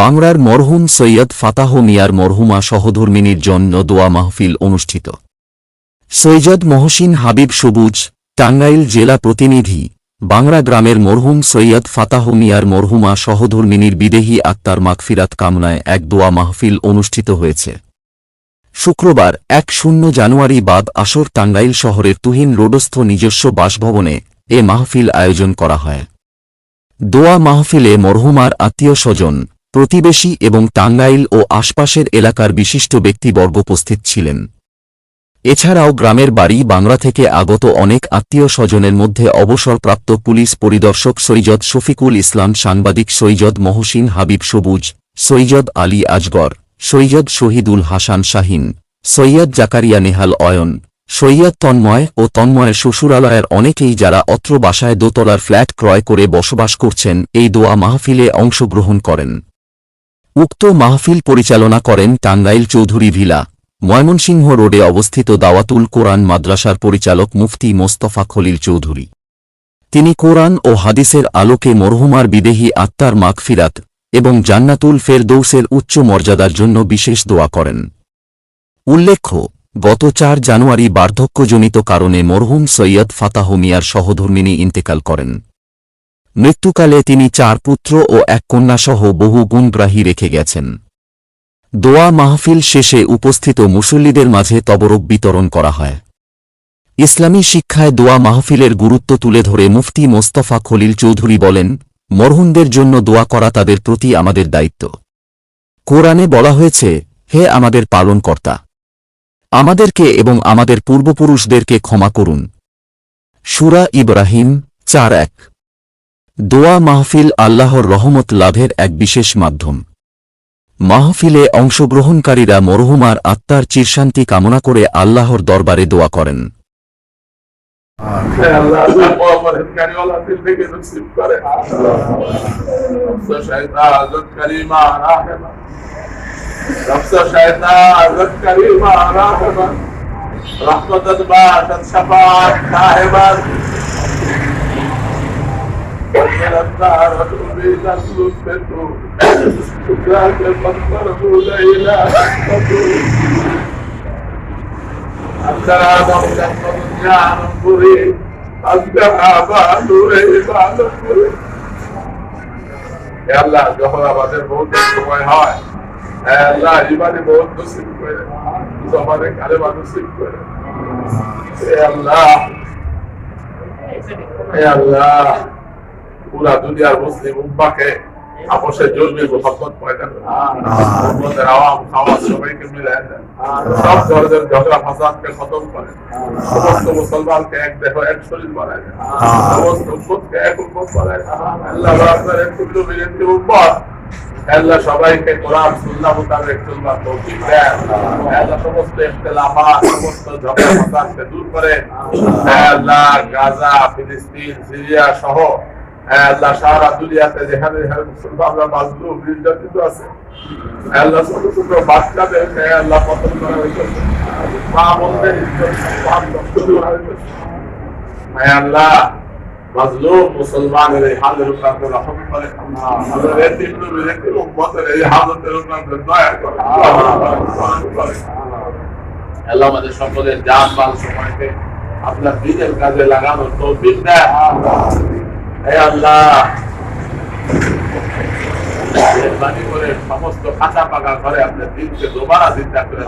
বাংলার মরহুম সৈয়দ ফাতাহ মিয়ার মরহুমা সহধর্মিনীর জন্য দোয়া মাহফিল অনুষ্ঠিত। সৈয়দ মহসিন হাবিব সবুজ, টাঙ্গাইল জেলা প্রতিনিধি, বাংলা গ্রামের মরহুম সৈয়দ ফাতাহ মিয়ার মরহুমা সহধর্মিনীর বিদেহী আত্মার মাগফিরাত কামনায় এক দোয়া মাহফিল অনুষ্ঠিত হয়েছে। শুক্রবার, এক শূন্য জানুয়ারি বাদ আসর টাঙ্গাইল শহরের তুহিন রোডস্থ নিজস্ব বাসভবনে এ মাহফিল আয়োজন করা হয়। দোয়া মাহফিলে মরহুমার আত্মীয় স্বজন প্রতিবেশী এবং টাঙ্গাইল ও আশপাশের এলাকার বিশিষ্ট ব্যক্তিবর্গ উপস্থিত ছিলেন। এছাড়াও গ্রামের বাড়ি বাংলা থেকে আগত অনেক আত্মীয় স্বজনের মধ্যে অবসরপ্রাপ্ত পুলিশ পরিদর্শক সৈয়দ শফিকুল ইসলাম, সাংবাদিক সৈয়দ মহসিন হাবিব সবুজ, সৈয়দ আলী আজগর, সৈয়দ শহীদুল হাসান শাহিন, সৈয়দ জাকারিয়া নেহাল অয়ন, সৈয়দ তন্ময় ও তন্ময়ের শ্বশুরালয়ের অনেকেই যারা অত্র বাসায় দোতলার ফ্ল্যাট ক্রয় করে বসবাস করছেন, এই দোয়া মাহফিলে অংশগ্রহণ করেন। উক্ত মাহফিল পরিচালনা করেন টাঙ্গাইল চৌধুরী ভিলা, ময়মনসিংহ রোডে অবস্থিত দাওয়াতুল কোরআন মাদ্রাসার পরিচালক মুফতি মোস্তফা খলিল চৌধুরী। তিনি কোরআন ও হাদিসের আলোকে মরহুমার বিদেহী আত্মার মাগফিরাত এবং জান্নাতুল ফেরদৌসের উচ্চ মর্যাদার জন্য বিশেষ দোয়া করেন। উল্লেখ্য, গত চার জানুয়ারি বার্ধক্যজনিত কারণে মরহুম সৈয়দ ফাতাহ মিয়ার সহধর্মিনী ইন্তেকাল করেন। মৃত্যুকালে তিনি চার পুত্র ও এক কন্যাসহ বহু গুণগ্রাহী রেখে গেছেন। দোয়া মাহফিল শেষে উপস্থিত মুসল্লিদের মাঝে তবরক বিতরণ করা হয়। ইসলামী শিক্ষায় দোয়া মাহফিলের গুরুত্ব তুলে ধরে মুফতি মোস্তফা খলিল চৌধুরী বলেন, মরহুমদের জন্য দোয়া করা তাদের প্রতি আমাদের দায়িত্ব। কোরআনে বলা হয়েছে, হে আমাদের পালনকর্তা! আমাদেরকে এবং আমাদের পূর্বপুরুষদেরকে ক্ষমা করুন। সুরা ইব্রাহিম চার এক। দোয়া মাহফিল আল্লাহর রহমত লাভের এক বিশেষ মাধ্যম মাহফিলে অংশগ্রহণকারীরা মরহুমার আত্মার চিরশান্তি কামনা করে আল্লাহর দরবারে দোয়া করেন তাকওয়া পরহেজগারি ওয়ালা দিল থেকে নসিব করে রব্ব শাইতান আযত কারিমা রাহমা রব্ব শাইতান আযত কারিমা রাহমা রহমতাত বাশাত শাফাত সাহেবান النار وتؤذي تسلسل ذاك المنظر إلى السلام عليكم يا ربي আল্লাহ যখন আমাদের বহুত সময় হয় আল্লাহ ইমানে বহুত নসিব করে আমাদের কালে মানসিক করে আল্লাহ আল্লাহ পুরা দুনিয়ার মুসলিম উম্মাকে আপসে জলবি মোহাম্মদ পয়দা মোহাম্মদের আওয়াম খাওয়াজ সবাইকে মিলে দেন সব ধরনের ঝগড়া ফাসাদকে খতম করে। সমস্ত মুসলমানকে এক দেহ, এক শরীর বানায় সমস্ত উম্মতকে এক উম্মত বানায় দেন আল্লাহ আপনার এক ক্ষুদ্র বিরতি উম্মত। আল্লাহ সবাইকে কোরআন, সুন্নাহ মোতাবেক চলবার তৌফিক দেন আল্লাহ সমস্ত ইখতিলাফাত, সমস্ত ঝগড়া ফাসাদকে দূর করে আল্লাহ গাজা, ফিলিস্তিন, সিরিয়া সহ আল্লাহ সারা দুনিয়াতে যেখানে যেখানে মুসলমানরা মাজলুম, নির্যাতিত আছে। আল্লাহ ছোট ছোট বাচ্চাদেরকে আল্লাহ পতন করা হয়েছে। মা করা হয়েছে। আল্লাহ মুসলমানের এই সকলের মাল আপনার দিনের কাজে লাগানোর তৌফিক দেয়। হে আল্লাহ। মেহরবানি করে সমস্ত কাঁচা পাকা ঘরে আপনার দিনকে দোবারা চিন্তা করে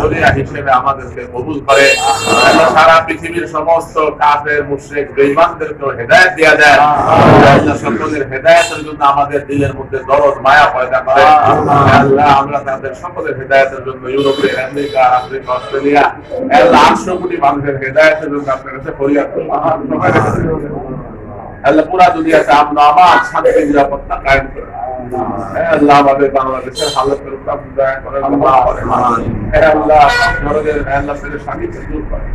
দরিয়া হিসেবে আমাদেরকে কবুল করে। সারা পৃথিবীর সমস্ত কাফের মুশরিক বেঈমানদেরকে হেদায়েত দিয়া দেয় সকলের হেদায়েতের জন্য আমাদের দিলের মধ্যে দরদ মায়া পয়দা করে। আল্লাহ। আমরা তাদের সকলের হেদায়েতের জন্য ইউরোপে আমেরিকা আফ্রিকা অস্ট্রেলিয়া আটশো কোটি মানুষের হেদায়েতের জন্য আপনার কাছে ফরিয়াদ আল্লাহ পুরা দুনিয়াতে আমরা আমার শান্তি নিরাপত্তা কায়েম করে। আল্লাহ আমাদের বাংলাদেশের হালতের উপর আপনি দয়া করেন ক্ষমা আল্লাহ ধরনের আল্লাহ থেকে স্বামীকে দূর করে।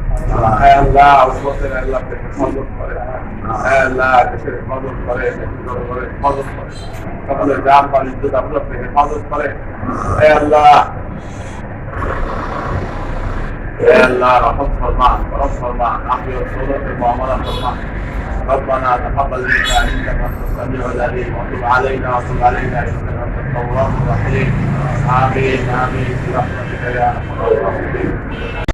আল্লাহ উম্মতের আল্লাহ থেকে হেফাজত করে আল্লাহ দেশের হেফাজত করে করে হেফাজত করে। সকলের জান মাল ইজ্জত আপনি আপনি হেফাজত করে আল্লাহ। আল্লাহ রহম ফরমান রহম ফরমান আপনি ফরমান। ربنا تقبل منا إنك أنت السميع العليم وتب علينا وتب علينا إنك أنت التواب الرحيم. آمين آمين برحمتك يا أرحم الراحمين.